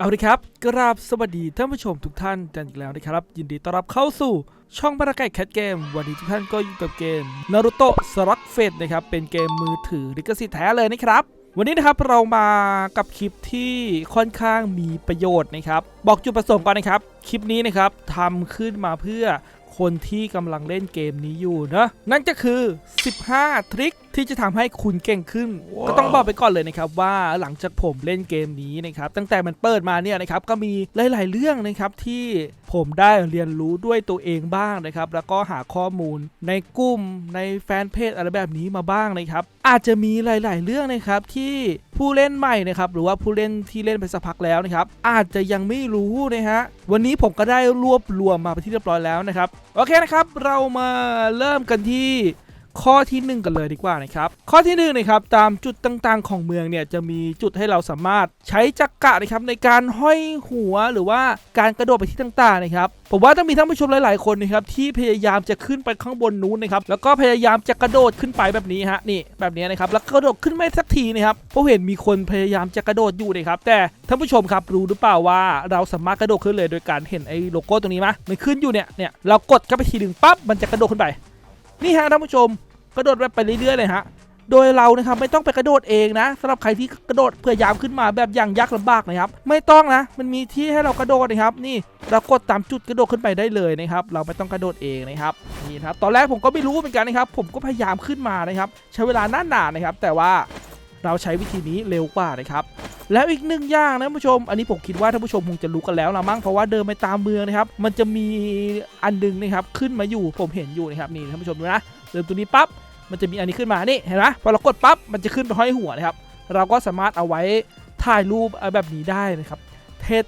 เอาละครับ กราบสวัสดีท่านผู้ชมทุกท่านกันอีกแล้วนะครับ ยินดีต้อนรับเข้าสู่ช่องบรรยากาศแคทเกม วันนี้ทุกท่านก็อยู่กับเกมนารุโตะสลักเฟดนะครับ เป็นเกมมือถือลิขสิทธิ์แท้เลยนะครับ วันนี้นะครับเรามากับคลิปที่ค่อนข้างมีประโยชน์นะครับ บอกจุดประสงค์ก่อนนะครับ คลิปนี้นะครับทำขึ้นมาเพื่อคนที่กำลังเล่นเกมนี้อยู่นะ นั่นก็คือ 15 ทริค ที่จะทำให้คุณเก่งขึ้น ก็ต้องบอกไปก่อนเลยนะครับว่าหลังจากผมเล่นเกมนี้นะครับตั้งแต่มันเปิดมาเนี่ยนะครับก็มีหลาย ๆ เรื่องนะครับที่ผมได้เรียนรู้ด้วยตัวเองบ้างนะครับแล้วก็หาข้อมูลในกลุ่มในแฟนเพจอะไรแบบนี้มาบ้างนะครับอาจจะมีหลาย ๆ เรื่องนะครับที่ผู้เล่นใหม่นะครับหรือว่าผู้เล่นที่เล่นไปสักพักแล้วนะครับอาจจะยังไม่รู้นะฮะวันนี้ผมก็ได้รวบรวมมาเป็นที่เรียบร้อยแล้วนะครับโอเคนะครับเรามาเริ่มกันที่ ข้อที่1กันเลยดีกว่านะครับข้อที่1นะครับตามจุดต่างๆ ของเมืองเนี่ยจะมีจุดให้เราสามารถใช้จักระนะครับในการห้อยหัวหรือว่าการกระโดดไปที่ต่างๆนะครับผมว่าต้องมีท่านผู้ชมหลายๆคนนะครับที่พยายามจะขึ้นไปข้างบนนู้นนะครับแล้วก็พยายามจะกระโดดขึ้นไปแบบนี้ฮะนี่แบบนี้นะครับแล้วกระโดดขึ้นไม่สักทีนะครับเพราะเห็นมีคนพยายามจะกระโดดอยู่นะครับแต่ท่านผู้ชมครับรู้หรือเปล่าว่าเราสามารถกระโดดขึ้นเลยโดยการเห็นไอ้โลโก้ตรงนี้ไหมมันขึ้นอยู่เนี่ยเนี่ยเรากดเข้าไปทีหนึ่งปั๊บมันจะกระโดดขึ้นไปนี่ฮะท่านผู้ชม กระโดดไปเรื่อยๆเลยฮะโดยเรานะครับไม่ต้องไปกระโดดเองนะสำหรับใครที่กระโดดเพื่อยามขึ้นมาแบบอย่างยากลำบากนะครับ ไม่ต้องนะ มันมีที่ให้เรากระโดดนะครับ นี่เรากดตามจุดกระโดดขึ้นไปได้เลยนะครับ เราไม่ต้องกระโดดเองนะครับนี่ครับตอนแรกผมก็ไม่รู้เหมือนกันนะครับ ผมก็พยายามขึ้นมานะครับ ใช้เวลานานๆนะครับ แต่ว่าเราใช้วิธีนี้เร็วกว่านะครับแล้วอีกหนึ่งอย่างนะท่านผู้ชม อันนี้ผมคิดว่าท่านผู้ชมคงจะรู้กันแล้วละมั้งเพราะว่าเดินไปตามเมืองนะครับ มันจะมีอันหนึงนะครับขึ้นมาอยู่ผมเห็นอยู่นะครับนี่ท่านผู้ชมดูนะ เดินตัวนี้ปั๊บมันจะมีอันนี้ขึ้นมานี่เห็นไหมพอเรากดปั๊บมันจะขึ้นไปห้อยหัวนะครับ เราก็สามารถเอาไว้ถ่ายรูปแบบนี้ได้นะครับ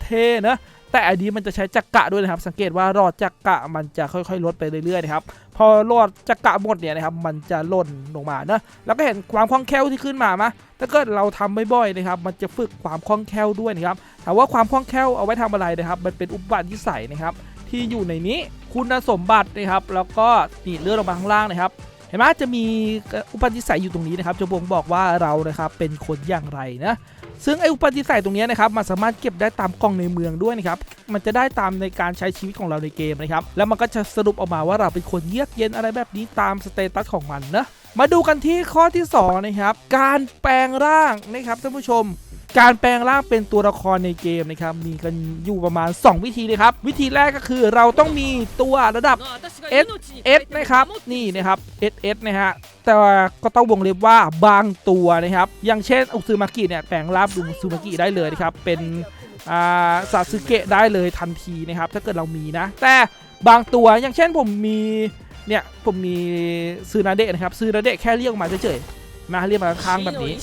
เท่ๆนะแต่อันนี้มันจะใช้จักระด้วยนะครับ สังเกตว่ารอดจักระมันจะค่อยๆ ลดไปเรื่อยๆนะครับ พอรอดจักระหมดเนี่ยนะครับ มันจะล่นลงมานะแล้วก็เห็นความคล่องแคล่วที่ขึ้นมามะถ้าเกิดเราทำบ่อยๆนะครับ มันจะฝึกความคล่องแคล่วด้วยนะครับถามว่าความคล่องแคล่วเอาไว้ทำอะไรนะครับ มันเป็นอุปกรณ์ที่ใส่นะครับ ที่อยู่ในนี้ คุณสมบัตินะครับแล้วก็นี่เลื่อนลงมาข้างล่างนะครับเห็นไหมจะมีอุปนิสัยอยู่ตรงนี้นะครับจะบ่งบอกว่าเรานะครับเป็นคนอย่างไรนะซึ่งไออุปนิสัยตรงนี้นะครับมันสามารถเก็บได้ตามกล่องในเมืองด้วยนะครับมันจะได้ตามในการใช้ชีวิตของเราในเกมนะครับแล้วมันก็จะสรุปออกมาว่าเราเป็นคนเยือกเย็นอะไรแบบนี้ตามสเตตัสของมันนะมาดูกันที่ข้อที่สองนะครับการแปลงร่างนะครับท่านผู้ชม การแปลงร่างเป็นตัวละครในเกมนะครับมีกันอยู่ประมาณ 2 วิธีเลยครับวิธีแรกก็คือเราต้องมีตัวระดับ S S นะครับนี่นะครับ S S นะฮะแต่ก็ต้องวงเล็บว่าบางตัวนะครับ อย่างเช่นอุซึมากิเนี่ยแปลงร่างเป็นอุซึมากิได้เลยนะครับเป็นอาซาสึเกะได้เลยทันทีนะครับ ถ้าเกิดเรามีนะ แต่บางตัวอย่างเช่นผมมีเนี่ยผมมีซืนาเดะนะครับซืนาเดะแค่เรียกออกมาเฉยๆ มาเรียกมาค้างแบบนี้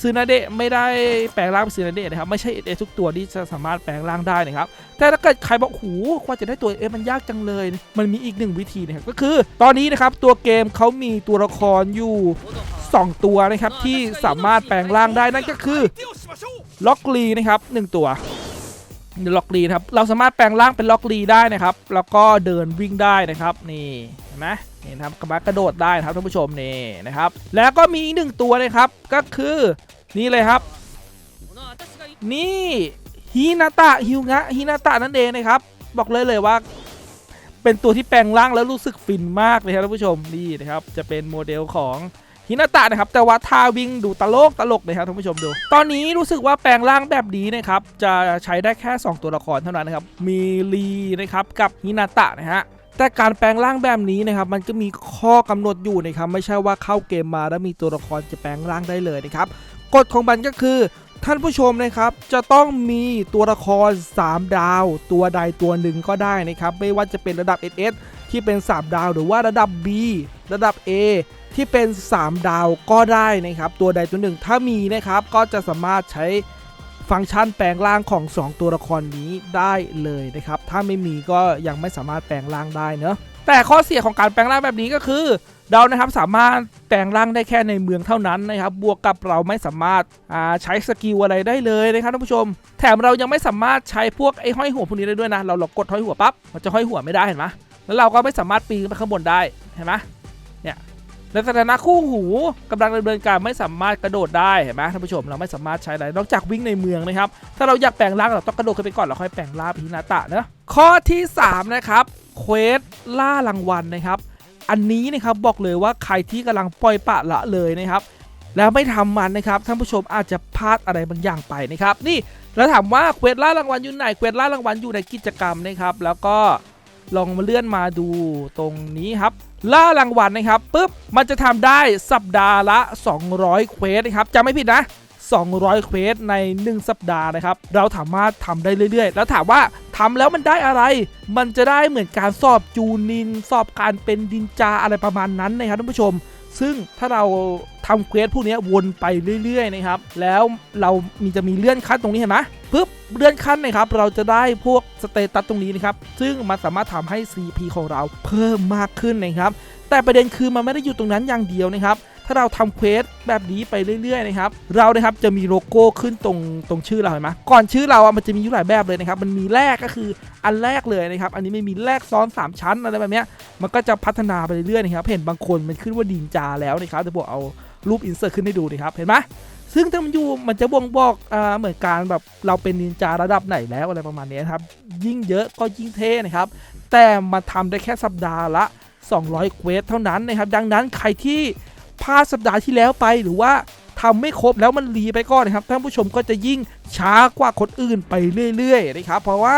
ซูนาเดะไม่ได้แปลงร่างเป็นซูนาเดะนะครับไม่ใช่เอทุกตัวที่จะสามารถแปลงร่างได้นะครับแต่ถ้าเกิดใครบอกหูกว่าจะได้ตัวเอมันยากจังเลย มันมีอีกหนึ่งวิธีนะครับก็คือ ตอนนี้นะครับตัวเกมเขามีตัวละครอยู่ 2 ตัวนะครับที่สามารถแปลงร่างได้นั่นก็คือล็อกลีนะครับหนึ่งตัวล็อกลีนะครับเราสามารถแปลงร่างเป็นล็อกลีได้นะครับ แล้วก็เดินวิ่งได้นะครับ นี่เห็นไหม นี่นะครับกระบะกระโดดได้นะครับท่านผู้ชมนี่นะครับ แล้วก็มีอีกหนึ่งตัวนะครับ ก็คือนี่เลยครับ นี่ฮินาตะฮิวงะฮินาตะนั่นเองนะครับ บอกเลยเลยว่า เป็นตัวที่แปลงร่างแล้วรู้สึกฟินมากเลยครับท่านผู้ชมนี่นะครับ จะเป็นโมเดลของฮินาตะนะครับแต่ว่าทาวิ่งดูตลกตลกเลยครับท่านผู้ชมดู ตอนนี้รู้สึกว่าแปลงร่างแบบนี้นะครับจะใช้ได้แค่ 2 ตัวละครเท่านั้นนะครับมีลีนะครับกับฮินาตะนะฮะ แต่การแปลงร่างแบบนี้นะครับมันก็มีข้อกำหนดอยู่นะครับไม่ใช่ว่าเข้าเกมมาแล้วมีตัวละครจะแปลงร่างได้เลยนะครับกฎของมันก็คือท่านผู้ชมนะครับจะต้องมีตัวละคร 3 ดาว ตัวใดตัวหนึ่งก็ได้นะครับไม่ว่าจะเป็นระดับ SS ที่เป็น 3 ดาว หรือว่าระดับ B ระดับ A ที่เป็น 3 ดาวก็ได้นะครับตัวใดตัวหนึ่งถ้ามีนะครับก็จะสามารถใช้ ฟังก์ชันแปลงร่างของ 2 ตัวละครนี้ได้เลยนะครับ ถ้าไม่มีก็ยังไม่สามารถแปลงร่างได้เนอะแต่ข้อเสียของการแปลงร่างแบบนี้ก็คือ เรานะครับสามารถแปลงร่างได้แค่ในเมืองเท่านั้นนะครับ บวกกับเราไม่สามารถาใช้สกิลอะไรได้เลยนะครับท่านผู้ชม แถมเรายังไม่สามารถใช้พวกไอ้ห้อยหัวพวกนี้ได้ด้วยนะ เราเรากดห้อยหัวปั๊บมันจะห้อยหัวไม่ได้เห็นไหมแล้วเราก็ไม่สามารถปีนไปข้างบนได้เห็นไหม ในสถานะคู่หูกำลังดำเนินการไม่สามารถกระโดดได้เห็นไหมท่านผู้ชมเราไม่สามารถใช้อะไรนอกจากวิ่งในเมืองนะครับ ถ้าเราอยากแปลงร่างเราต้องกระโดดขึ้นไปก่อนแล้วค่อยแปลงร่างไปที่นาตะเนะข้อที่ 3 นะครับเควสล่ารางวัลนะครับอันนี้นะครับบอกเลยว่าใครที่กำลังปล่อยปะละเลยนะครับแล้วไม่ทำมันนะครับท่านผู้ชมอาจจะพลาดอะไรบางอย่างไปนะครับนี่แล้วถามว่าเควสล่ารางวัลอยู่ไหนเควสล่ารางวัลอยู่ในกิจกรรมนะครับแล้วก็ ลองมาเลื่อนมาดูตรงนี้ครับ ล่ารางวัลนะครับปุ๊บมันจะทำได้สัปดาห์ละ 200 เควสนะครับจำไม่ผิดนะ200 เควสใน 1 สัปดาห์นะครับ เราสามารถทำได้เรื่อยๆ แล้วถามว่าทำแล้วมันได้อะไร มันจะได้เหมือนการสอบจูนิน สอบการเป็นดินจาอะไรประมาณนั้นนะครับท่านผู้ชม ซึ่งถ้าเราทำเควสพวกนี้วนไปเรื่อยๆนะครับ แล้วเรามีจะมีเลื่อนขั้นตรงนี้เห็นไหมปึ๊บเลื่อนขั้นนะครับ เราจะได้พวกสเตตัสตรงนี้นะครับ ซึ่งมันสามารถทำให้ CP ของเราเพิ่มมากขึ้นนะครับ แต่ประเด็นคือมันไม่ได้อยู่ตรงนั้นอย่างเดียวนะครับ ถ้าเราทำเควสแบบนี้ไปเรื่อยๆนะครับเรานะครับจะมีโลโก้ขึ้นตรงตรงชื่อเราเห็นไหมก่อนชื่อเราอะมันจะมีอยู่หลายแบบเลยนะครับมันมีแรกก็คืออันแรกเลยนะครับอันนี้ไม่มีแรกซ้อน 3 ชั้นอะไรแบบเนี้ยมันก็จะพัฒนาไปเรื่อยๆนะครับเห็นบางคนมันขึ้นว่าดินจาแล้วนะครับจะบอกเอารูปอินเสิร์ตขึ้นให้ดูนะครับเห็นไหมซึ่งถ้ามันอยู่มันจะบ่งบอกอ่าเหมือนการแบบเราเป็นนินจาระดับไหนแล้วอะไรประมาณนี้นครับยิ่งเยอะก็ยิ่งเท่นะครับแต่มาทำได้แค่สัปดาห์ละ 200 เควสเท่านั้นนะครับดังนั้นใครที่ พลาดสัปดาห์ที่แล้วไปหรือว่าทำไม่ครบแล้วมันรีไปก่อนนะครับท่านผู้ชมก็จะยิ่งช้ากว่าคนอื่นไปเรื่อยๆนะครับเพราะว่า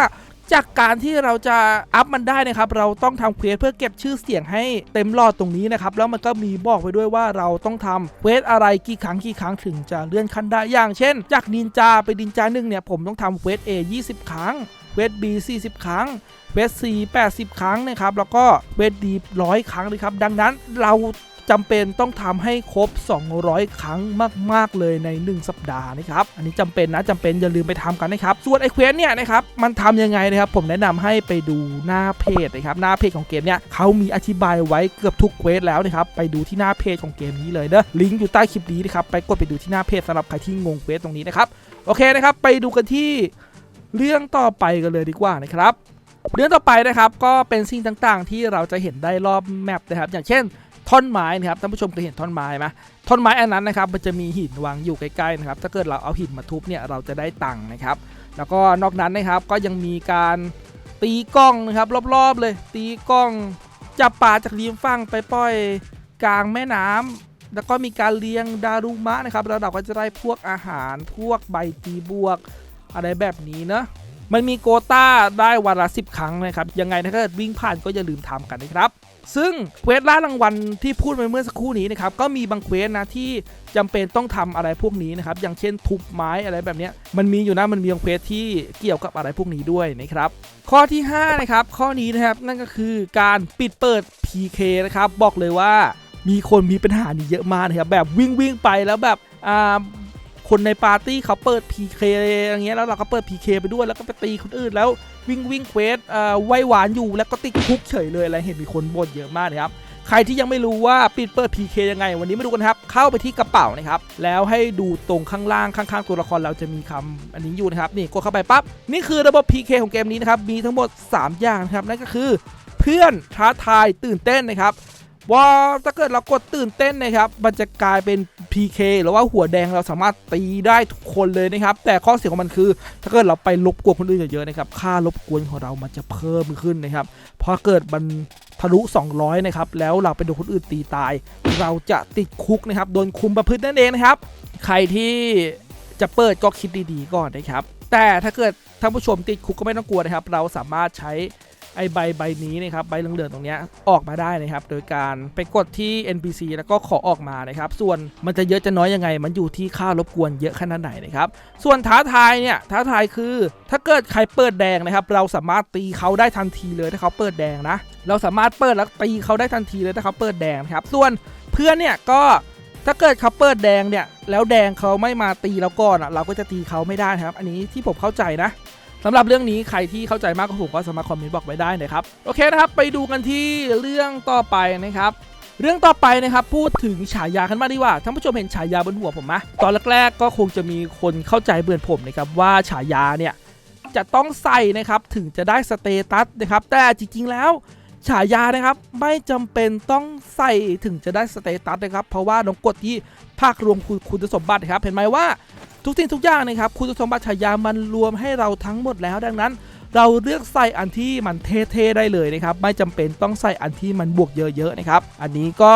จากการที่เราจะอัพมันได้นะครับ เราต้องทำเควสเพื่อเก็บชื่อเสียงให้เต็มหลอดตรงนี้นะครับ แล้วมันก็มีบอกไปด้วยว่าเราต้องทำเควสอะไรกี่ครั้งกี่ครั้งถึงจะเลื่อนขั้นได้อย่างเช่น จากนินจาไปดินจาหนึ่งเนี่ยผมต้องทำเควส A 20 ครั้งเควส B 40 ครั้งเวสซี80 ครั้งนะครับ แล้วก็เวสดีร้อยครั้งเลยครับ ดังนั้นเรา จำเป็นต้องทำให้ครบ 200 ครั้งมาก ๆ เลยใน 1 สัปดาห์นะครับ อันนี้จำเป็นนะจำเป็นอย่าลืมไปทำกันนะครับ ส่วนไอเควสเนี่ยนะครับมันทำยังไงนะครับ ผมแนะนำให้ไปดูหน้าเพจนะครับ หน้าเพจของเกมเนี่ยเขามีอธิบายไว้เกือบทุกเควสแล้วนะครับ ไปดูที่หน้าเพจของเกมนี้เลยเนอะลิงก์อยู่ใต้คลิปนี้นะครับไปกดไปดูที่หน้าเพจสำหรับใครที่งงเควสตรงนี้นะครับโอเคนะครับ ไปดูกันที่เรื่องต่อไปกันเลยดีกว่านะครับเรื่องต่อไปนะครับก็เป็นสิ่งต่างๆ ที่เราจะเห็นได้รอบแมปนะครับ อย่างเช่น ท่อนไม้นะครับท่านผู้ชมเคยเห็นท่อนไม้ไหมท่อนไม้อันนั้นนะครับมันจะมีหินวางอยู่ใกล้ๆนะครับถ้าเกิดเราเอาหินมาทุบเนี่ยเราจะได้ตังค์นะครับ แล้วก็นอกนั้นนะครับก็ยังมีการตีกล้องนะครับรอบๆเลย ตีกล้องจับปลาจากริมฝั่งไปปล่อยกลางแม่น้ำแล้วก็มีการเลี้ยงดารุมะนะครับแล้วเราก็จะได้พวกอาหารพวกใบตีบวก อะไรแบบนี้เนอะมันมีโกต้าได้วันละ10 ครั้งนะครับยังไงถ้าเกิดวิ่งผ่านก็อย่าลืมทำกันนะครับ ซึ่งเควสล่ารางวัลที่พูดไปเมื่อสักครู่นี้นะครับก็มีบางเควสนะที่จำเป็นต้องทำอะไรพวกนี้นะครับอย่างเช่นทุบไม้อะไรแบบนี้มันมีอยู่นะมันมีบางเควสที่เกี่ยวกับอะไรพวกนี้ด้วยนะครับข้อที่5นะครับข้อนี้นะครับนั่นก็คือการปิดเปิด PK นะครับบอกเลยว่ามีคนมีปัญหานี้เยอะมากนะครับแบบวิ่งวิ่งไปแล้วแบบอ่า คนในปาร์ตี้เขาเปิด PK อย่างเงี้ยแล้วเราก็เปิด PK ไปด้วยแล้วก็ไปตีคนอื่นแล้ววิ่งวิ่งเควสเอ่อไหวหวานอยู่แล้วก็ติดคุกเฉยเลยอะไรเห็นมีคนบ่นเยอะมากนะครับใครที่ยังไม่รู้ว่าปิดเปิด PK ยังไง วันนี้มาดูกันครับ เข้าไปที่กระเป๋านะครับแล้วให้ดูตรงข้างล่างข้างๆ ตัวละครเราจะมีคำอันนี้อยู่นะครับนี่กดเข้าไปปั๊บนี่คือระบบ PK ของเกมนี้นะครับมีทั้งหมด 3 อย่างนะครับนั่นก็คือ เพื่อนท้าทายตื่นเต้นนะครับ ว่าถ้าเกิดเรากดตื่นเต้นนะครับ มันจะกลายเป็น PK หรือว่าหัวแดงเราสามารถตีได้ทุกคนเลยนะครับ แต่ข้อเสียของมันคือ ถ้าเกิดเราไปรบกวนคนอื่นเยอะๆนะครับ ค่ารบกวนของเรามันจะเพิ่มขึ้นนะครับ พอเกิดมันทะลุ 200 นะครับ แล้วเราไปโดนคนอื่นตีตาย เราจะติดคุกนะครับ โดนคุมประพฤตินั่นเองนะครับ ใครที่จะเปิดก็คิดดีๆก่อนนะครับ แต่ถ้าเกิดท่านผู้ชมติดคุกก็ไม่ต้องกลัวนะครับ เราสามารถใช้ ไอใบใบนี้นะครับใบเหลืองๆตรงเนี้ยออกมาได้นะครับ โดยการไปกดที่ NPC แล้วก็ขอออกมานะครับ ส่วนมันจะเยอะจะน้อยยังไง มันอยู่ที่ค่ารบกวนเยอะขนาดไหนนะครับ ส่วนท้าทายเนี่ยท้าทายคือ ถ้าเกิดใครเปิดแดงนะครับ เราสามารถตีเขาได้ทันทีเลยถ้าเขาเปิดแดงนะ เราสามารถเปิดแล้วตีเขาได้ทันทีเลยถ้าเขาเปิดแดงนะครับ ส่วนเพื่อนเนี่ยก็ถ้าเกิดเขาเปิดแดงเนี่ยแล้วแดงเขาไม่มาตีเราก่อนอะเราก็จะตีเขาไม่ได้ครับ อันนี้ที่ผมเข้าใจนะ สำหรับเรื่องนี้ใครที่เข้าใจมากกว่าผมก็สามารถคอมเมนต์บอกไว้ได้นะครับโอเคนะครับไปดูกันที่เรื่องต่อไปนะครับเรื่องต่อไปนะครับพูดถึงฉายากันมากดีกว่าท่านผู้ชมเห็นฉายาบนหัวผมไหมตอนแรกๆก็คงจะมีคนเข้าใจเบื่อนผมนะครับว่าฉายาเนี่ยจะต้องใส่นะครับถึงจะได้สเตตัสนะครับแต่จริงๆแล้วฉายานะครับไม่จำเป็นต้องใส่ถึงจะได้สเตตัสนะครับเพราะว่าน้องกดที่ภาครวมคุณสมบัติครับเห็นไหมว่า ทุกสิ่งทุกอย่างนะครับคุณสมบัติฉายามันรวมให้เราทั้งหมดแล้วดังนั้น เราเลือกใส่อันที่มันเท่ๆได้เลยนะครับไม่จำเป็นต้องใส่อันที่มันบวกเยอะๆนะครับอันนี้ก็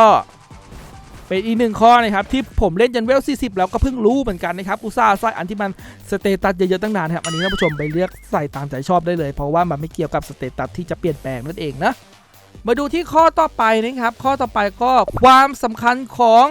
เป็นอีกหนึ่งข้อนะครับที่ผมเล่นจนเวล 40 แล้วก็เพิ่งรู้เหมือนกันนะครับอุตส่าห์ใส่อันที่มันสเตตัสเยอะๆตั้งนานครับอันนี้ท่านผู้ชมไปเลือกใส่ตามใจชอบได้เลย เพราะว่ามันไม่เกี่ยวกับสเตตัสที่จะเปลี่ยนแปลงนั่นเองนะมาดูที่ข้อต่อไปนะครับข้อต่อไปก็ความสำคัญของ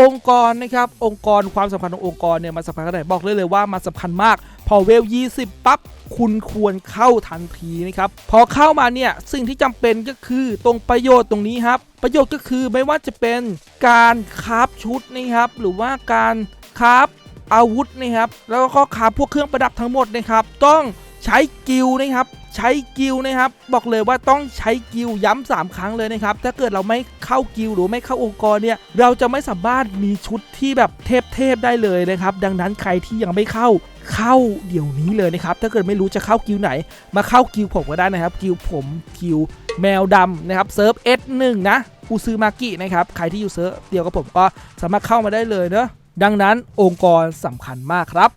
องค์กรนะครับองค์กรความสำคัญขององค์กรเนี่ยมันสำคัญขนาดไหนบอกเลยเลยว่ามันสำคัญมาก พอเวล 20 ปั๊บคุณควรเข้าทันทีนะครับพอเข้ามาเนี่ยสิ่งที่จำเป็นก็คือตรงประโยชน์ตรงนี้ครับประโยชน์ก็คือไม่ว่าจะเป็นการคราฟชุดนะครับหรือว่าการคราฟอาวุธนะครับแล้วก็คราฟพวกเครื่องประดับทั้งหมดนะครับต้องใช้กิลนะครับ ใช้กิลนะครับ บอกเลยว่าต้องใช้กิลย้ำสามครั้งเลยนะครับ ถ้าเกิดเราไม่เข้ากิลหรือไม่เข้าองค์กรเนี่ย เราจะไม่สามารถมีชุดที่แบบเทพๆได้เลยนะครับ ดังนั้นใครที่ยังไม่เข้าเข้าเดี๋ยวนี้เลยนะครับ ถ้าเกิดไม่รู้จะเข้ากิลไหน มาเข้ากิลผมก็ได้นะครับ กิลผมกิลแมวดำนะครับเซิร์ฟ S1 นะอูซือมากินะครับ ใครที่อยู่เซิร์ฟเดียวกับผมก็สามารถเข้ามาได้เลยเนอะดังนั้นองค์กรสำคัญมากครับ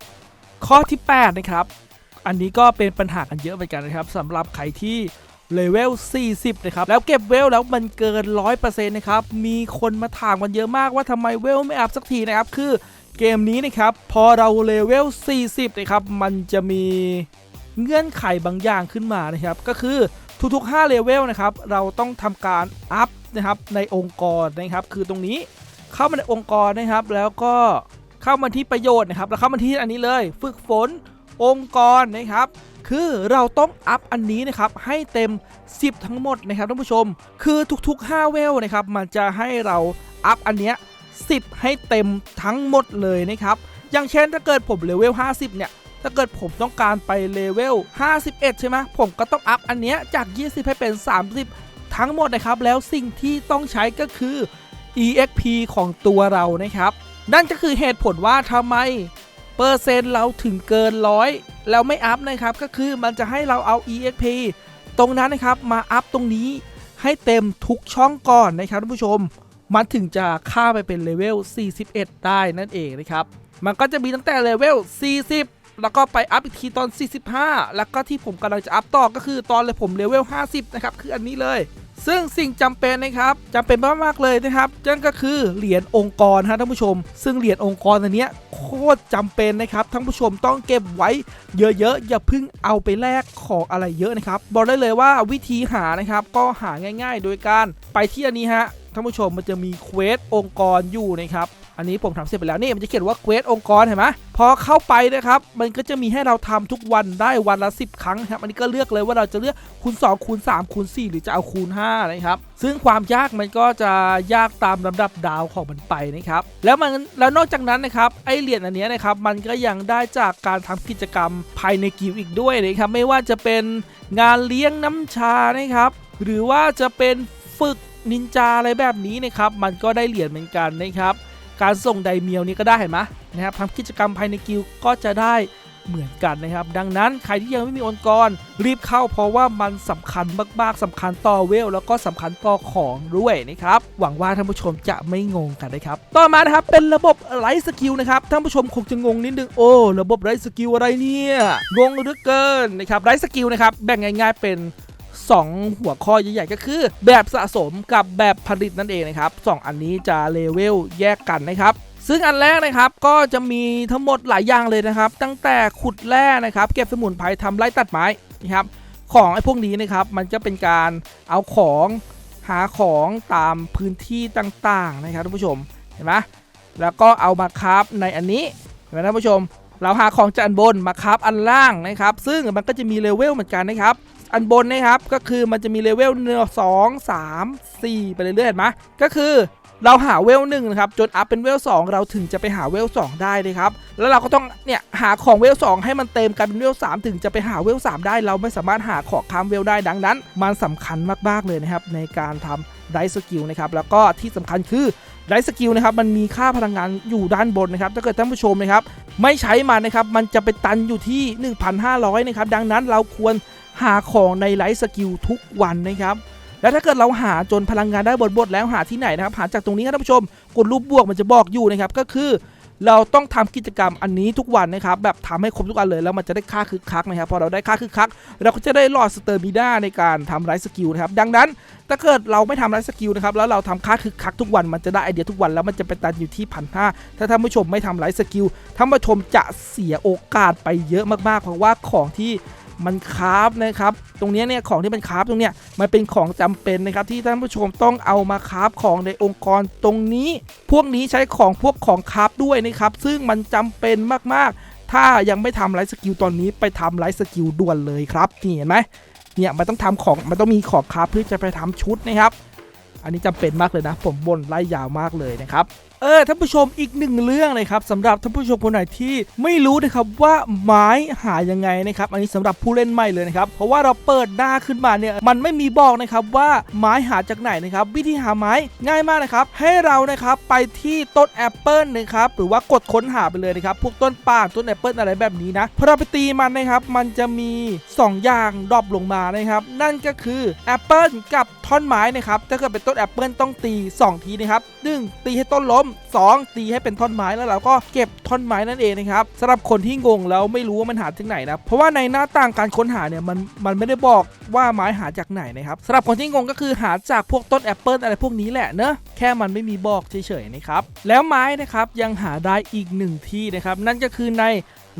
ข้อที่ 8 นะครับ อันนี้ก็เป็นปัญหากันเยอะเหมือนกันนะครับสำหรับใครที่เลเวล 40 นะครับ แล้วเก็บเวลแล้วมันเกิน 100%นะครับ มีคนมาถามกันเยอะมากว่าทำไมเวลไม่อัพสักทีนะครับ คือเกมนี้นะครับ พอเราเลเวล 40 นะครับ มันจะมีเงื่อนไขบางอย่างขึ้นมานะครับ ก็คือทุกๆ 5 เลเวลนะครับ เราต้องทำการอัพนะครับในองค์กรนะครับ คือตรงนี้เข้ามาในองค์กรนะครับ แล้วก็เข้ามาที่ประโยชน์นะครับ แล้วเข้ามาที่อันนี้เลย ฝึกฝน องค์กรนะครับ คือเราต้องอัพอันนี้นะครับให้เต็ม 10 ทั้งหมดนะครับท่านผู้ชม คือทุกๆ 5 เวลนะครับมันจะให้เราอัพอันเนี้ย10 ให้เต็มทั้งหมดเลยนะครับ อย่างเช่นถ้าเกิดผมเลเวล 50 เนี่ยถ้าเกิดผมต้องการไปเลเวล 51 ใช่ไหมผมก็ต้องอัพอันเนี้ยจาก 20 ให้เป็น 30 ทั้งหมดนะครับ แล้วสิ่งที่ต้องใช้ก็คือ EXP ของตัวเรานะครับ นั่นก็คือเหตุผลว่าทำไม ปอร์เซ็นต์เราถึงเกินร้อยแล้วไม่อัพนะครับก็คือมันจะให้เราเอา EXP ตรงนั้นนะครับมาอัพตรงนี้ให้เต็มทุกช่องก่อนนะครับท่านผู้ชม มันถึงจะค่าไปเป็นเลเวล 41 ได้นั่นเองนะครับ มันก็จะมีตั้งแต่เลเวล 40 แล้วก็ไปอัพอีกทีตอน 45 แล้วก็ที่ผมกำลังจะอัพต่อก็คือตอนเลยผมเลเวล 50 นะครับ คืออันนี้เลย ซึ่งสิ่งจำเป็นนะครับจำเป็นมากๆเลยนะครับนั่นก็คือเหรียญองค์กรฮะท่านผู้ชม ซึ่งเหรียญองค์กรอันเนี้ยโคตรจำเป็นนะครับท่านผู้ชมต้องเก็บไว้เยอะๆอย่าเพิ่งเอาไปแลกของอะไรเยอะนะครับบอกได้เลยว่าวิธีหานะครับก็หาง่าย ๆ โดยการไปที่อันนี้ฮะท่านผู้ชมมันจะมีเควสองค์กรอยู่นะครับ อันนี้ผมทำเสร็จไปแล้วนี่มันจะเขียนว่าเควสองค์กรเห็นไหมพอเข้าไปนะครับมันก็จะมีให้เราทำทุกวันได้วันละ 10 ครั้งครับอันนี้ก็เลือกเลยว่าเราจะเลือกคูณ2คูณ3คูณ4หรือจะเอาคูณ5นะครับซึ่งความยากมันก็จะยากตามลำดับดาวของมันไปนะครับแล้วมันแล้วนอกจากนั้นนะครับไอเหรียญอันนี้นะครับมันก็ยังได้จากการทำกิจกรรมภายในกิลด์อีกด้วยนะครับไม่ว่าจะเป็นงานเลี้ยงน้ำชานะครับหรือว่าจะเป็นฝึกนินจาอะไรแบบนี้นะครับมันก็ได้เหรียญเหมือนกันนะครับ การส่งไดเมียวนี้ก็ได้เห็นไหมนะครับทำกิจกรรมภายในกิลก็จะได้เหมือนกันนะครับ ดังนั้นใครที่ยังไม่มีองค์กร รีบเข้าเพราะว่ามันสำคัญมากๆสำคัญต่อเวล แล้วก็สำคัญต่อของด้วยนะครับ หวังว่าท่านผู้ชมจะไม่งงกันนะครับ ต่อมานะครับเป็นระบบไลฟ์สกิลนะครับท่านผู้ชมคงจะงงนิดนึงโอ้ระบบไลฟ์สกิลอะไรเนี่ยงงเหลือเกินนะครับไลฟ์สกิลนะครับแบ่งง่าย ๆ เป็น 2 หัวข้อใหญ่ๆก็คือ แบบสะสมกับแบบผลิตนั่นเองนะครับสองอันนี้จะเลเวลแยกกันนะครับซึ่งอันแรกนะครับก็จะมีทั้งหมดหลายอย่างเลยนะครับ ตั้งแต่ขุดแร่นะครับ เก็บสมุนไพรทำไร่ตัดไม้นะครับ ของไอ้พวกนี้นะครับ มันจะเป็นการเอาของหาของตามพื้นที่ต่างๆนะครับท่านผู้ชมเห็นไหมแล้วก็เอามาคราฟในอันนี้เห็นไหมท่านผู้ชม เราหาของจากอันบนมาคราฟอันล่างนะครับ ซึ่งมันก็จะมีเลเวลเหมือนกันนะครับ อันบนนะครับ ก็คือมันจะมีเลเวลสองสามสี่ไปเรื่อยๆเห็นไหมก็คือเราหาเวลหนึ่งนะครับจนอัพเป็นเวลสองเราถึงจะไปหาเวลสองได้เลยครับ แล้วเราก็ต้องเนี่ยหาของเวลสองให้มันเต็มกันเป็นเวลสามถึงจะไปหาเวลสามได้ เราไม่สามารถหาของข้ามเวลได้ดังนั้น มันสำคัญมากๆเลยนะครับในการทำไดสกิลนะครับแล้วก็ที่สำคัญคือไดสกิลนะครับมันมีค่าพลังงานอยู่ด้านบนนะครับถ้าเกิดท่านผู้ชมนะครับไม่ใช้มันนะครับมันจะไปตันอยู่ที่ 1,500นะครับดังนั้นเราควร หาของในไลฟ์สกิลทุกวันนะครับแล้วถ้าเกิดเราหาจนพลังงานได้บนบทแล้วหาที่ไหนนะครับ หาจากตรงนี้ครับท่านผู้ชมกดรูปบวกมันจะบอกอยู่นะครับ ก็คือ เราต้องทำกิจกรรมอันนี้ทุกวันนะครับ แบบทำให้ครบทุกอันเลยแล้วมันจะได้ค่าคึกคักนะครับพอเราได้ค่าคึกคัก เราก็จะได้หลอดสเตอร์มิด้าในการทำไรสกิลนะครับ ดังนั้นถ้าเกิดเราไม่ทำไรสกิลนะครับแล้วเราทำค่าคึกคักทุกวันมันจะได้ไอเดียทุกวันแล้วมันจะไปตันอยู่ที่พันห้าถ้าท่านผู้ชมไม่ทำไรสกิลท่านผู้ชมจะเสียโอกาสไปเยอะมากๆ เพราะว่าของที่ มันคราฟนะครับ ตรงนี้เนี่ยของที่มันคราฟตรงเนี้ยมันเป็นของจำเป็นนะครับที่ท่านผู้ชมต้องเอามาคราฟของในองค์กรตรงนี้ พวกนี้ใช้ของพวกของคราฟด้วยนะครับซึ่งมันจำเป็นมากๆ ถ้ายังไม่ทำไลฟ์สกิลตอนนี้ไปทำไลฟ์สกิลด่วนเลยครับนี่เห็นไหมเนี่ยมันต้องทำของมันต้องมีของคราฟเพื่อจะไปทำชุดนะครับ อันนี้จำเป็นมากเลยนะ ผมบ่นไล่ยาวมากเลยนะครับ เออท่านผู้ชมอีกหนึ่งเรื่องเลยครับสำหรับท่านผู้ชมคนไหนที่ไม่รู้นะครับว่าไม้หายังไงนะครับอันนี้สำหรับผู้เล่นใหม่เลยนะครับเพราะว่าเราเปิดหน้าขึ้นมาเนี่ยมันไม่มีบอกนะครับว่าไม้หาจากไหนนะครับวิธีหาไม้ง่ายมากนะครับให้เรานะครับไปที่ต้นแอปเปิลนะครับหรือว่ากดค้นหาไปเลยนะครับพวกต้นป่างต้นแอปเปิลอะไรแบบนี้นะพอเราไปตีมันนะครับมันจะมี 2 อย่างดรอปลงมานะครับนั่นก็คือแอปเปิลกับท่อนไม้นะครับถ้าเกิดเป็นต้นแอปเปิลต้องตี 2 ทีนะครับหนึ่งตีให้ต้นล้ม2 ตีให้เป็นท่อนไม้แล้วเราก็เก็บท่อนไม้นั่นเองนะครับสำหรับคนที่งงแล้วไม่รู้ว่ามันหาจากไหนนะเพราะว่าในหน้าต่างการค้นหาเนี่ยมันมันไม่ได้บอกว่าไม้หาจากไหนนะครับสำหรับคนที่งงก็คือหาจากพวกต้นแอปเปิลอะไรพวกนี้แหละเนอะแค่มันไม่มีบอกเฉยๆนะครับแล้วไม้นะครับยังหาได้อีกหนึ่งที่นะครับนั่นก็คือใน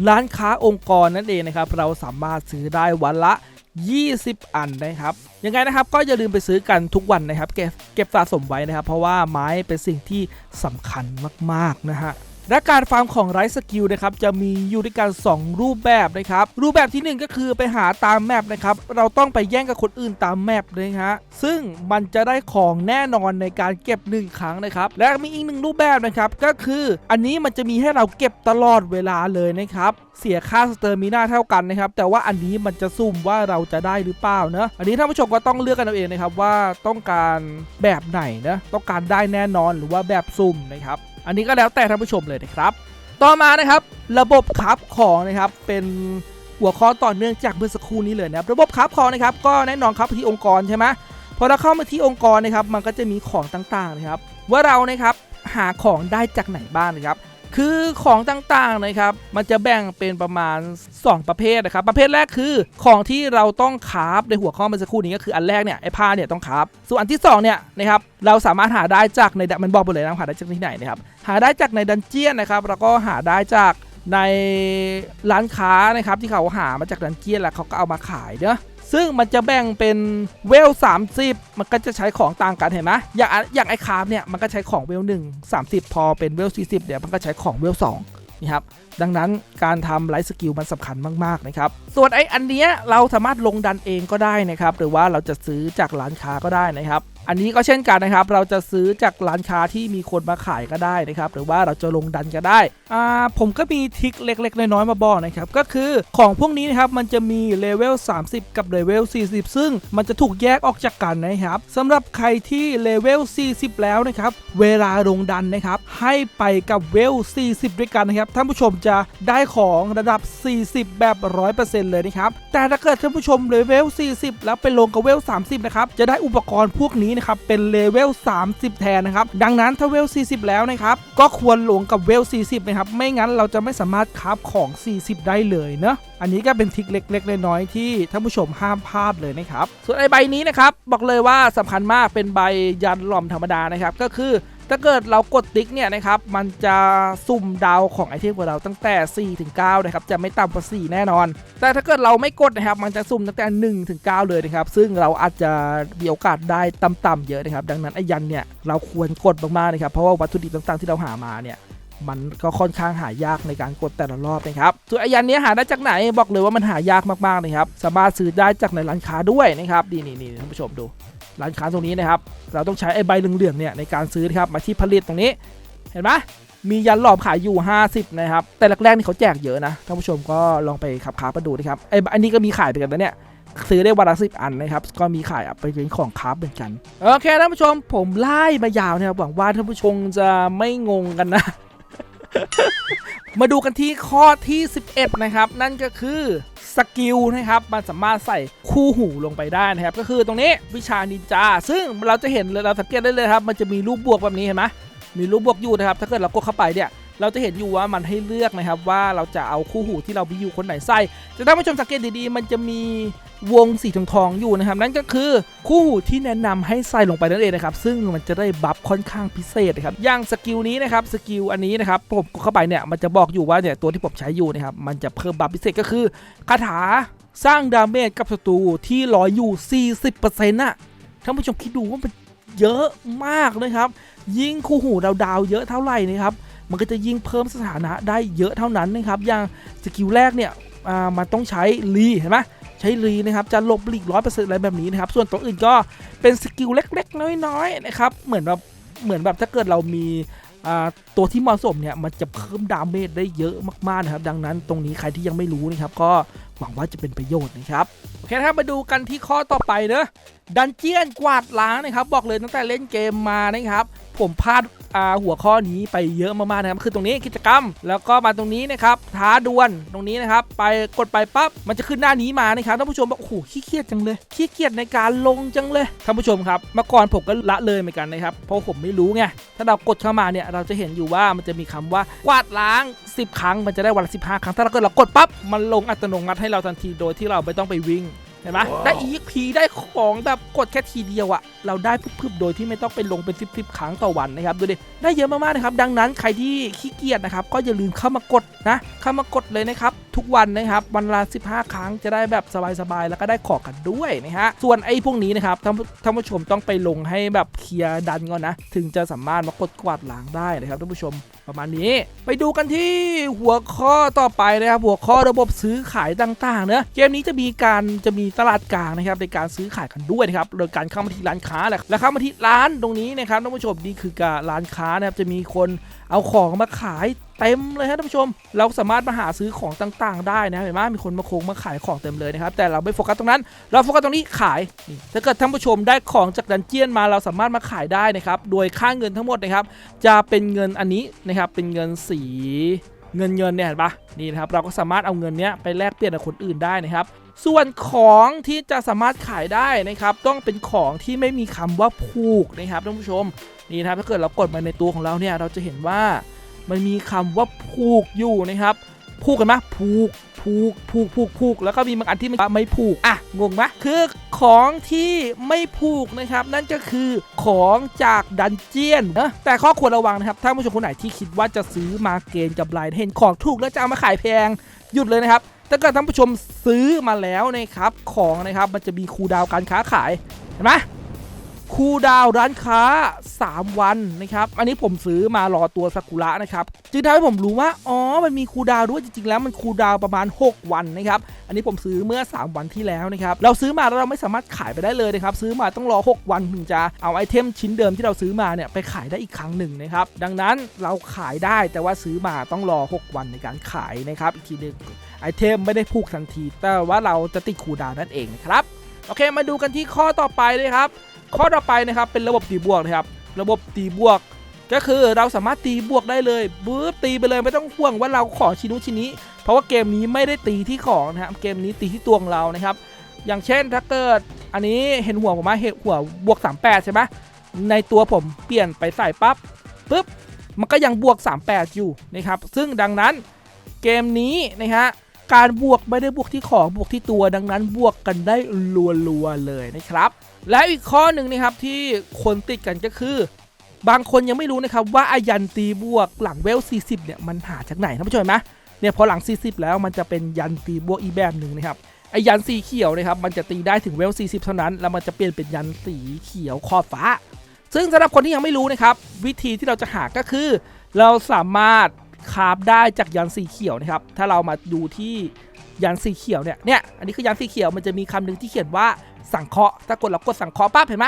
ร้านค้าองค์กรนั่นเองนะครับเราสามารถซื้อได้วันละ 20 อันนะครับ ยังไงนะครับก็อย่าลืมไปซื้อกันทุกวันนะครับ เก็บเก็บสะสมไว้นะครับ เพราะว่าไม้เป็นสิ่งที่สำคัญมากๆนะฮะ และการฟาร์มของไรสกิลนะครับจะมีอยู่ด้วยกัน 2 รูปแบบนะครับ รูปแบบทีหนึ่1 ก็คือไปหาตามแมปนะครับ เราต้องไปแย่งกับคนอื่นตามแมปเลยฮะซึ่งมันจะได้ของแน่นอนในการเก็บ 1 ครั้งนะครับ และมีอีกหนึ่งรูปแบบนะครับ ก็คืออันนี้มันจะมีให้เราเก็บตลอดเวลาเลยนะครับเสียค่าสเตอร์มิน่าเท่ากันนะครับ แต่ว่าอันนี้มันจะซุ่มว่าเราจะได้หรือเปล่านะอันนี้ท่านผู้ชมก็ต้องเลือกกันเอาเองนะครับว่าต้องการแบบไหนนะต้องการได้แน่นอนหรือว่าแบบซุ่มนะครับ อันนี้ก็แล้วแต่ท่านผู้ชมเลยนะครับ ต่อมานะครับระบบคับของนะครับเป็นหัวข้อต่อเนื่องจากเมื่อสักครู่นี้เลยนะครับระบบคับของนะครับก็แน่นอนครับที่องค์กรใช่ไหมพอเราเข้ามาที่องค์กรนะครับมันก็จะมีของต่างๆนะครับว่าเรานะครับหาของได้จากไหนบ้างนะครับ คือของต่างๆนะครับมันจะแบ่งเป็นประมาณ 2 ประเภทนะครับประเภทแรกคือของที่เราต้องคาฟในหัวข้อเมื่อสักครู่นี้ก็คืออันแรกเนี่ยไอ้ผ้าเนี่ยต้องคาฟส่วนอันที่สองเนี่ยนะครับเราสามารถหาได้จากในมันบอกไปเลยนะหาได้จากที่ไหนนะครับหาได้จากในดันเจียนนะครับแล้วก็หาได้จากในร้านค้านะครับที่เขาหามาจากดันเจียนแล้วเขาก็เอามาขายเนาะ ซึ่งมันจะแบ่งเป็นเวล 30 มันก็จะใช้ของต่างกันเห็นไหมอย่างอย่างไอ้คราฟเนี่ยมันก็ใช้ของเวล1 30พอเป็นเวล40เดี๋ยวมันก็ใช้ของเวล2นี่ครับดังนั้นการทำไลฟ์สกิลมันสำคัญมาก ๆ นะครับ ส่วนไอ้อันเนี้ยเราสามารถลงดันเองก็ได้นะครับ หรือว่าเราจะซื้อจากร้านค้าก็ได้นะครับ อันนี้ก็เช่นกันนะครับ เราจะซื้อจากร้านค้าที่มีคนมาขายก็ได้นะครับ หรือว่าเราจะลงดันก็ได้ อ่า ผมก็มีทิคเล็กๆ น้อยๆ มาบอกนะครับ ก็คือของพวกนี้นะครับ มันจะมีเลเวล 30 กับเลเวล 40 ซึ่งมันจะถูกแยกออกจากกันนะครับสำหรับใครที่เลเวล 40 แล้วนะครับ เวลาลงดันนะครับ ให้ไปกับเวล 40 ด้วยกันนะครับ ท่านผู้ชมจะได้ของระดับ 40 แบบ 100%เลยนะครับ แต่ถ้าเกิดท่านผู้ชมเลเวล 40 แล้วไปลงกับเวล 30 นะครับ จะได้อุปกรณ์พวกนี้นะครับเป็นเลเวล 30 แทนนะครับ ดังนั้นถ้าเวล 40 แล้วนะครับ ก็ควรหลงกับเวล 40 นะครับ ไม่งั้นเราจะไม่สามารถคราฟของ 40 ได้เลยเนะอันนี้ก็เป็นทิคเล็กๆน้อยๆที่ท่านผู้ชมห้ามพลาดเลยนะครับ ส่วนไอใบนี้นะครับบอกเลยว่าสำคัญมากเป็นใบยันหล่อมธรรมดานะครับก็คือถ้าเกิดเรากดติ๊กเนี่ยนะครับ มันจะสุ่มดาวของไอเทมของเราตั้งแต่ 4 ถึง 9 นะครับ จะไม่ต่ำกว่า 4 แน่นอน แต่ถ้าเกิดเราไม่กดนะครับ มันจะสุ่มตั้งแต่ 1 ถึง 9 เลยนะครับ ซึ่งเราอาจจะมีโอกาสได้ต่ำๆเยอะนะครับ ดังนั้นไอยันเนี่ยเราควรกดมากๆนะครับ เพราะว่าวัตถุดิบต่างๆที่เราหามาเนี่ยมันก็ค่อนข้างหายากในการกดแต่ละรอบนะครับส่วนไอยันเนี้ยหาได้จากไหนบอกเลยว่ามันหายากมากๆนะครับ สามารถซื้อได้จากในร้านค้าด้วยนะครับนี่นี่นี่ท่านผู้ชมดู ร้านค้าตรงนี้นะครับ เราต้องใช้ไอ้ใบเหลืองๆเนี่ยในการซื้อครับมาที่ผลิตตรงนี้ เห็นไหมมียันหลอมขายอยู่ 50 นะครับ แต่แรกๆนี่เขาแจกเยอะนะท่านผู้ชมก็ลองไปขับขาไปดูนะครับไอ้อันนี้ก็มีขายไปกันนะเนี่ยซื้อได้วันละสิบอันนะครับก็มีขายไปเป็นของคราเหมือนกันโอเคท่านผู้ชมผมไล่มายาวนะครับหวังว่าท่านผู้ชมจะไม่งงกันนะ มาดูกันที่ข้อที่ 11 นะครับ นั่นก็คือสกิลนะครับ มันสามารถใส่คู่หูลงไปได้นะครับ ก็คือตรงนี้วิชานินจา ซึ่งเราจะเห็นเราสังเกตได้เลยครับ มันจะมีรูปบวกแบบนี้เห็นไหมมีรูปบวกอยู่นะครับ ถ้าเกิดเรากดเข้าไปเนี่ย เราจะเห็นอยู่ว่ามันให้เลือกนะครับว่าเราจะเอาคู่หูที่เรามีอยู่คนไหนใส่แต่ถ้าผู้ชมสังเกตดีๆ มันจะมี วงสีทองทองอยู่นะครับ นั่นก็คือคู่หูที่แนะนำให้ใส่ลงไปนั่นเองนะครับ ซึ่งมันจะได้บัฟค่อนข้างพิเศษนะครับ อย่างสกิลนี้นะครับสกิลอันนี้นะครับผมกดเข้าไปเนี่ยมันจะบอกอยู่ว่าเนี่ยตัวที่ผมใช้อยู่นะครับมันจะเพิ่มบัฟพิเศษก็คือคาถาสร้างดาเมจกับศัตรูที่รอยอยู่ 40%น่ะท่านผู้ชมคิดดูว่ามันเยอะมากนะครับ ยิ่งคู่หูดาวดาวๆเยอะเท่าไหร่นะครับมันก็จะยิ่งเพิ่มสถานะได้เยอะเท่านั้นนะครับ อย่างสกิลแรกเนี่ยอ่ามันต้องใช้รีเห็นไหม ใช้รีนะครับจะหลบหลีกร้อยเปอร์เซ็นต์อะไรแบบนี้นะครับส่วนตัวอื่นก็เป็นสกิลเล็กๆ น้อยๆนะครับเหมือนแบบเหมือนแบบถ้าเกิดเรามีตัวที่เหมาะสมเนี่ยมันจะเพิ่มดาเมจได้เยอะมากๆนะครับ ดังนั้นตรงนี้ใครที่ยังไม่รู้นะครับก็หวังว่าจะเป็นประโยชน์นะครับโอเคนะครับมาดูกันที่ข้อต่อไปเนอะดันเจียนกวาดล้างนะครับ บอกเลยตั้งแต่เล่นเกมมานะครับ ผมพลาดหัวข้อนี้ไปเยอะมากๆนะครับคือตรงนี้กิจกรรม แล้วก็มาตรงนี้นะครับท้าดวลตรงนี้นะครับไปกดไปปั๊บมันจะขึ้นหน้านี้มานะครับท่านผู้ชมบอกโอ้โหขี้เกียจจังเลยขี้เกียจในการลงจังเลยท่านผู้ชมครับเมื่อก่อนผมก็ละเลยเหมือนกันนะครับเพราะผมไม่รู้ไงถ้าเรากดเข้ามาเนี่ยเราจะเห็นอยู่ว่ามันจะมีคำว่ากวาดล้าง 10 ครั้งมันจะได้วันละ15 ครั้งถ้าเราเกิดเรากดปั๊บมันลงอัตโนมัติให้เราทันทีโดยที่เราไม่ต้องไปวิ่ง เห็นไหมได้ EXP ได้ของแบบกดแค่ทีเดียวอะเราได้พึบๆโดยที่ไม่ต้องไปลงเป็น 10 10ครั้งต่อวันนะครับดูดิได้เยอะมากๆนะครับดังนั้นใครที่ขี้เกียจนะครับก็อย่าลืมเข้ามากดนะเข้ามากดเลยนะครับทุกวันนะครับวันละ15 ครั้งจะได้แบบสบายๆแล้วก็ได้ของกันด้วยนะฮะส่วนไอ้พวกนี้นะครับท่านผู้ท่านผู้ชมต้องไปลงให้แบบเคลียร์ดันก่อนนะ ถึงจะสามารถมากดกวาดล้างได้นะครับท่านผู้ชมประมาณนี้ ไปดูกันที่หัวข้อต่อไปนะครับหัวข้อระบบซื้อขายต่างๆเนอะเกมนี้จะมีการจะมีตลาดกลางนะครับในการซื้อขายกันด้วยนะครับโดยการเข้ามาที่ร้านค้าแหละแล้วเข้ามาที่ร้านตรงนี้นะครับท่านผู้ชมนี่คือการร้านค้านะครับจะมีคนเอาของมาขาย เต็มเลยครับท่านผู้ชม เราสามารถมาหาซื้อของต่างๆ ได้นะเห็นไหมมีคนมาโคงมาขายของเต็มเลยนะครับแต่เราไม่โฟกัสตรงนั้น เราโฟกัสตรงนี้ขายนี่ถ้าเกิดท่านผู้ชมได้ของจากดันเจียนมาเราสามารถมาขายได้นะครับโดยค่าเงินทั้งหมดนะครับจะเป็นเงินอันนี้นะครับเป็นเงินสีเงินเงินเนี่ยเห็นปะนี่นะครับเราก็สามารถเอาเงินเนี้ยไปแลกเปลี่ยนกับคนอื่นได้นะครับ ส่วนของที่จะสามารถขายได้นะครับต้องเป็นของที่ไม่มีคำว่าผูกนะครับท่านผู้ชมนี่นะครับถ้าเกิดเรากดมาในตัวของเราเนี่ยเราจะเห็นว่า มันมีคำว่าผูกอยู่นะครับ ผูกกันไหมผูกผูกผูกผูกผูกแล้วก็มีบางอันที่ไม่ไม่ผูกอะงงไหมคือของที่ไม่ผูกนะครับ นั่นก็คือของจากดันเจียนนะแต่ข้อควรระวังนะครับถ้าผู้ชมคนไหนที่คิดว่าจะซื้อมาเกณฑ์กับไลน์เห็นของถูกแล้วจะเอามาขายแพงหยุดเลยนะครับถ้าเกิดท่านผู้ชมซื้อมาแล้วนะครับของนะครับมันจะมีคูดาวน์การค้าขายเห็นไหม คูดาวร้านค้า 3 วันนะครับ อันนี้ผมซื้อมารอตัวซากุระนะครับ จึงทำให้ผมรู้ว่า อ๋อ มันมีคูดาวด้วยจริงๆ แล้วมันคูดาวประมาณ 6 วันนะครับ อันนี้ผมซื้อเมื่อ 3 วันที่แล้วนะครับ เราซื้อมาแล้วเราไม่สามารถขายไปได้เลยนะครับ ซื้อมาต้องรอ 6 วันถึงจะเอาไอเทมชิ้นเดิมที่เราซื้อมาเนี่ยไปขายได้อีกครั้งหนึ่งนะครับ ดังนั้นเราขายได้แต่ว่าซื้อมาต้องรอ 6 วันในการขายนะครับ อีกทีหนึงไอเทมไม่ได้ผูกทันที แต่ว่าเราจะติดคูดาวน์นั่นเองนะครับ โอเค มาดูกันที่ข้อต่อไปเลยครับ ข้อต่อไปนะครับเป็นระบบตีบวกนะครับ ระบบตีบวก ก็คือเราสามารถตีบวกได้เลยบื้อตีไปเลยไม่ต้องห่วงว่าเราขอชิ้นนู้นชิ้นนี้ เพราะว่าเกมนี้ไม่ได้ตีที่ของนะครับเกมนี้ตีที่ตัวของเรานะครับ อย่างเช่นถ้าเกิดอันนี้เห็นหัวผมไหมเห็นหัวบวก 38 ใช่ไหมในตัวผมเปลี่ยนไปใส่ปั๊บปุ๊บมันก็ยังบวก 38 อยู่นะครับซึ่งดังนั้นเกมนี้นะฮะ การบวกไม่ได้บวกที่ของบวกที่ตัวดังนั้นบวกกันได้รัวๆเลยนะครับ และอีกข้อหนึ่งนะครับที่คนติดกันก็คือ บางคนยังไม่รู้นะครับว่าอายันตีบวกหลังเวล 40 เนี่ยมันหาจากไหนท่านผู้ชมนไหมเนี่ยพอหลัง 40 แล้วมันจะเป็นยันตีบวกอีแบบหนึ่งนะครับไอยันสีเขียวนะครับมันจะตีได้ถึงเวล 40 เท่านั้น แล้วมันจะเปลี่ยนเป็นยันสีเขียวขอบฟ้า ซึ่งสำหรับคนที่ยังไม่รู้นะครับวิธีที่เราจะหาก็คือ เราสามารถ คราฟได้จากยันสีเขียวนะครับ ถ้าเรามาดูที่ยันสีเขียวเนี่ย เนี่ย อันนี้คือยันสีเขียวมันจะมีคำหนึ่งที่เขียนว่าสังเคราะห์ ถ้ากดเรากดสังเคราะห์ปั๊บเห็นไหม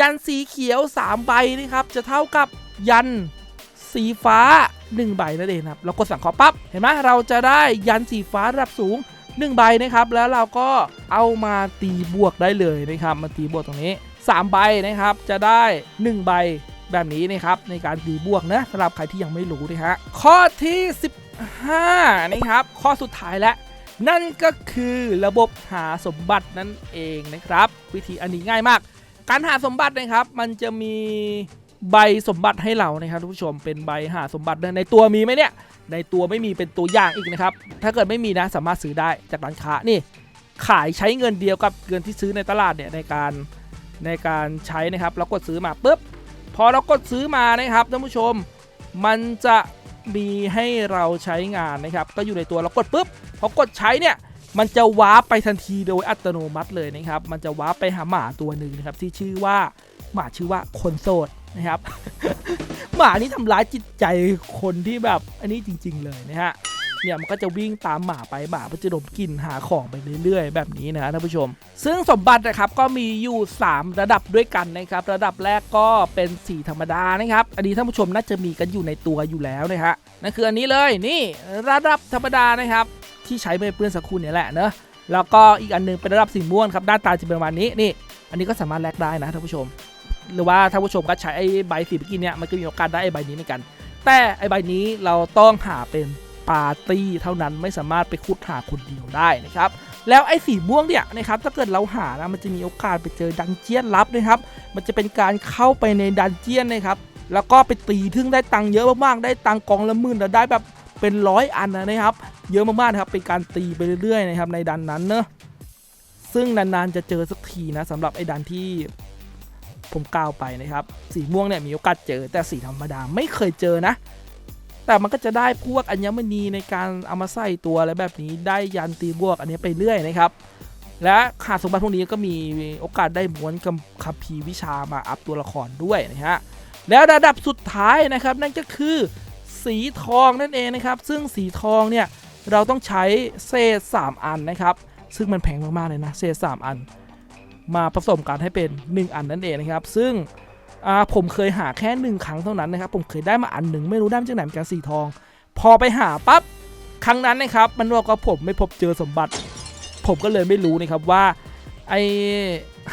ยันสีเขียว 3 ใบนะครับ จะเท่ากับยันสีฟ้า 1 ใบนั่นเองครับ เรากดสั่งเคอปั๊บ เห็นไหมเราจะได้ยันสีฟ้าระดับสูง 1 ใบนะครับ แล้วเราก็เอามาตีบวกได้เลยนะครับ มาตีบวกตรงนี้ 3 ใบนะครับ จะได้ 1 ใบ แบบนี้นะครับในการตีบวกนะสำหรับใครที่ยังไม่รู้นะฮะข้อที่ 15นะครับข้อสุดท้ายแล้วนั่นก็คือระบบหาสมบัตินั่นเองนะครับ วิธีอันนี้ง่ายมาก การหาสมบัตินะครับ มันจะมีใบสมบัติให้เรานะครับทุกผู้ชมเป็นใบหาสมบัติในตัวมีไหมเนี่ย ในตัวไม่มีเป็นตัวอย่างอีกนะครับ ถ้าเกิดไม่มีนะสามารถซื้อได้จากร้านค้านี่ ขายใช้เงินเดียวกับเงินที่ซื้อในตลาดเนี่ยในการในการใช้นะครับเรากดซื้อมาปุ๊บ พอเรากดซื้อมานะครับท่านผู้ชม มันจะมีให้เราใช้งานนะครับ ก็อยู่ในตัวเรากดปุ๊บพอกดใช้เนี่ยมันจะวาร์ปไปทันทีโดยอัตโนมัติเลยนะครับ มันจะวาร์ปไปหาหมาตัวหนึ่งนะครับ ที่ชื่อว่าหมาชื่อว่าคนโสดนะครับ หมานี่ทำร้ายจิตใจคนที่แบบอันนี้จริง ๆ เลยนะฮะ เนี่ยมันก็จะวิ่งตามหมาไปหมามันจะดมกลิ่นหาของไปเรื่อยๆ แบบนี้นะท่านผู้ชม ซึ่งสมบัตินะครับก็มีอยู่ 3 ระดับด้วยกันนะครับ ระดับแรกก็เป็นสีธรรมดานะครับ อันนี้ท่านผู้ชมน่าจะมีกันอยู่ในตัวอยู่แล้วนะฮะนั่นคืออันนี้เลยนี่ระดับธรรมดานะครับ ที่ใช้ไปเปื้อนสักครู่เนี่ยแหละเนอะแล้วก็อีกอันหนึงเป็นระดับสีม่วงครับด้านตาจะเป็นประมาณนี้นี่ อันนี้ก็สามารถแลกได้นะท่านผู้ชม หรือว่าท่านผู้ชมก็ใช้ไอ้ใบสีเมื่อกี้เนี่ยมันก็มีโอกาสได้ไอ้ใบนี้เหมือนกัน แต่ไอ้ใบนี้เราต้องหาเป็น ปาร์ตี้เท่านั้นไม่สามารถไปขุดหาคนเดียวได้นะครับ แล้วไอ้สีม่วงเนี่ยนะครับถ้าเกิดเราหานะมันจะมีโอกาสไปเจอดันเจียนลับนะครับ มันจะเป็นการเข้าไปในดันเจียนนะครับแล้วก็ไปตีทึ่งได้ตังค์เยอะมากๆ ได้ตังค์กองละหมื่นแล้วได้แบบเป็นร้อยอันนะครับ เยอะมากๆนะครับเป็นการตีไปเรื่อยๆนะครับในดันนั้นเนอะซึ่งนานๆจะเจอสักทีนะสำหรับไอ้ดันที่ผมกล่าวไปนะครับ สีม่วงเนี่ยมีโอกาสเจอแต่สีธรรมดาไม่เคยเจอนะ แต่มันก็จะได้พวกอัญมณีในการเอามาใส่ตัวอะไรแบบนี้ได้ยันตีบวกอันนี้ไปเรื่อยนะครับ และขาดสมบัติพวกนี้ก็มีโอกาสได้ม้วนกับคัมภีร์วิชามาอัพตัวละครด้วยนะฮะแล้วระดับสุดท้ายนะครับนั่นก็คือสีทองนั่นเองนะครับ ซึ่งสีทองเนี่ยเราต้องใช้เศษ 3 อันนะครับ ซึ่งมันแพงมากๆเลยนะเศษ 3 อัน มาผสมกันให้เป็น 1 อันนั่นเองนะครับ ซึ่ง อ่าผมเคยหาแค่หนึ่งครั้งเท่านั้นนะครับ ผมเคยได้มาอันหนึ่งไม่รู้ได้มาจากไหนเหมือนกันสีทอง พอไปหาปั๊บครั้งนั้นนะครับ มันบอกว่าผมไม่พบเจอสมบัติ ผมก็เลยไม่รู้นะครับว่าไอ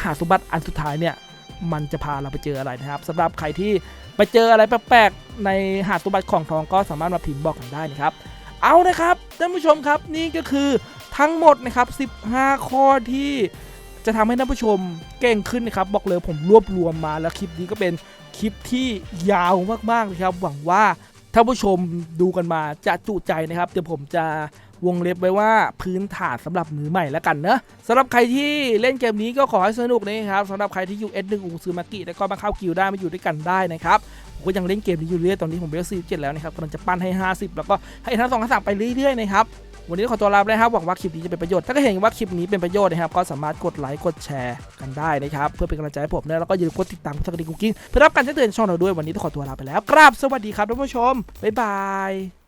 หาสมบัติอันสุดท้ายเนี่ยมันจะพาเราไปเจออะไรนะครับสำหรับใครที่ไปเจออะไรแปลกๆในหาสมบัติของทองก็สามารถมาพิมพ์บอกกันได้นะครับ เอานะครับท่านผู้ชมครับนี่ก็คือทั้งหมดนะครับ 15 ข้อที่ จะทำให้ท่านผู้ชมเก่งขึ้นนะครับ บอกเลยผมรวบรวมมาแล้วคลิปนี้ก็เป็นคลิปที่ยาวมากๆนะครับ หวังว่าท่านผู้ชมดูกันมาจะจุใจนะครับ เดี๋ยวผมจะวงเล็บไว้ว่าพื้นฐานสำหรับมือใหม่แล้วกันเนอะสำหรับใครที่เล่นเกมนี้ก็ขอให้สนุกนะครับสำหรับใครที่อยู่ S1 อูซูมากิแล้วก็มาเข้ากิวได้มาอยู่ด้วยกันได้นะครับผมก็ยังเล่นเกมนี้อยู่เรื่อยตอนนี้ผมเวลซี่47แล้วนะครับกำลังจะปั้นให้ 50 แล้วก็ให้ทั้งสองทั้งสามไปเรื่อยๆนะครับ วันนี้ขอตัวลาไปนะครับหวังว่าคลิปนี้จะเป็นประโยชน์ถ้าก็เห็นว่าคลิปนี้เป็นประโยชน์นะครับก็สามารถกดไลค์กดแชร์กันได้นะครับเพื่อเป็นกำลังใจให้ผมนะแล้วก็อย่าลืมกดติดตามกดสักดิ่งกุ๊กกิ้งเพื่อรับการแจ้งเตือนช่องเราด้วยวันนี้ต้องขอตัวลาไปแล้วกราบสวัสดีครับท่านผู้ชมบ๊ายบาย